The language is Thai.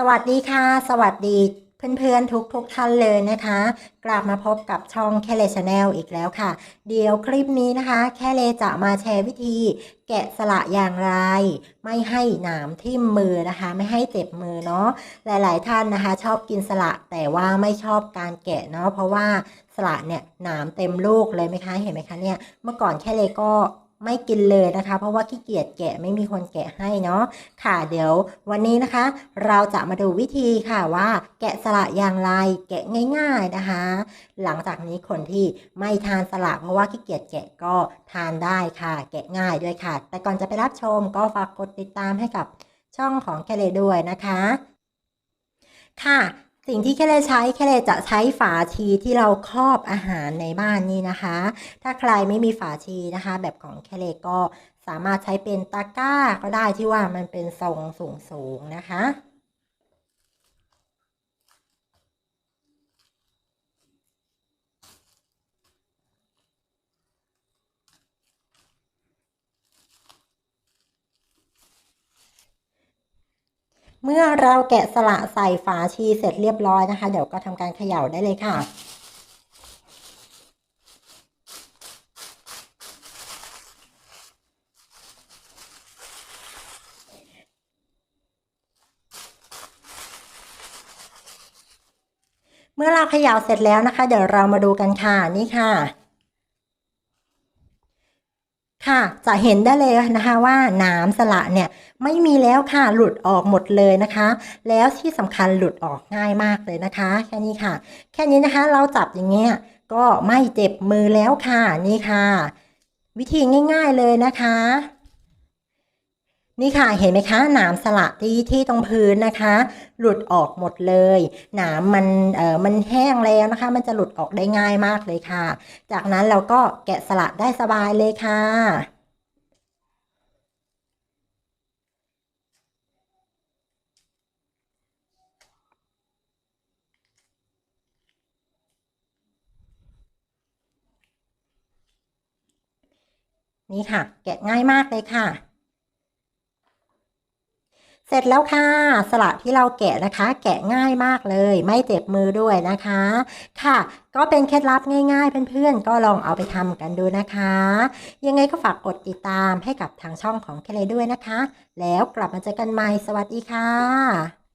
สวัสดีค่ะ สวัสดีเพื่อนๆ ทุกทุกๆท่านเลยนะคะ กลับมาพบกับช่องแคเลชแนลอีกแล้วค่ะ เดี๋ยวคลิปนี้นะคะ แคเลจะมาแชร์วิธี แกะสละอย่างไร ไม่ให้หนามทิ่มมือนะคะ ไม่ให้เจ็บมือเนาะหลายๆท่านนะคะ ชอบกินสละแต่ว่าไม่ชอบการแกะเนาะเพราะว่าสละเนี่ยหนามเต็มลูกเลยไหมคะเห็นไหมคะเนี่ยเมื่อก่อนแคเลก็ ไม่กินเลยนะคะ เพราะว่าขี้เกียจแกะไม่มีคนแกะให้เนาะค่ะเดี๋ยววันนี้นะคะ เราจะมาดูวิธีค่ะว่าแกะสละอย่างไรแกะง่าย ๆนะคะ หลังจากนี้คนที่ไม่ทานสละเพราะว่าขี้เกียจแกะก็ทานได้ค่ะ แกะง่ายด้วยค่ะ แต่ก่อนจะไปรับชมก็ฝากกดติดตามให้กับช่องของแคเลด้วยนะคะ ค่ะ สิ่งที่แคเลใช้แคเลจะใช้ฝาชีที่เราครอบอาหารในบ้านนี่นะคะ ถ้าใครไม่มีฝาชีนะคะ แบบของแคเลก็สามารถใช้เป็นตะกร้าก็ได้ที่ว่ามันเป็นทรงสูงๆนะคะ เมื่อเราแกะสละใส่ฝาชีเสร็จเรียบร้อยนะคะ เดี๋ยวก็ทำการเขย่าได้เลยค่ะ เมื่อเราเขย่าเสร็จแล้วนะคะ เดี๋ยวเรามาดูกันค่ะนี่ค่ะ ค่ะ จะเห็นได้เลยนะคะว่าน้ำสละเนี่ยไม่มีแล้วค่ะหลุดออกหมดเลยนะคะ แล้วที่สำคัญหลุดออกง่ายมากเลยนะคะ แค่นี้ค่ะ แค่นี้นะคะเราจับอย่างเงี้ยก็ไม่เจ็บมือแล้วค่ะนี่ค่ะ วิธีง่าย ๆเลยนะคะ นี่ค่ะเห็นไหมคะหนามสละที่ที่ตรงพื้นนะคะ หลุดออกหมดเลยหนามมันเอ่อมันแห้งแล้วนะคะ มันจะหลุดออกได้ง่ายมากเลยค่ะ จากนั้นเราก็แกะสลักได้สบายเลยค่ะนี่ค่ะ แกะง่ายมากเลยค่ะ เสร็จแล้วค่ะ สละที่เราแกะนะคะ แกะง่ายมากเลย ไม่เจ็บมือด้วยนะคะ ค่ะ ก็เป็นเคล็ดลับง่ายๆ เพื่อนๆ ก็ลองเอาไปทำกันดูนะคะ ยังไงก็ฝากกดติดตามให้กับทางช่องของเคเลด้วยนะคะ แล้วกลับมาเจอกันใหม่สวัสดีค่ะ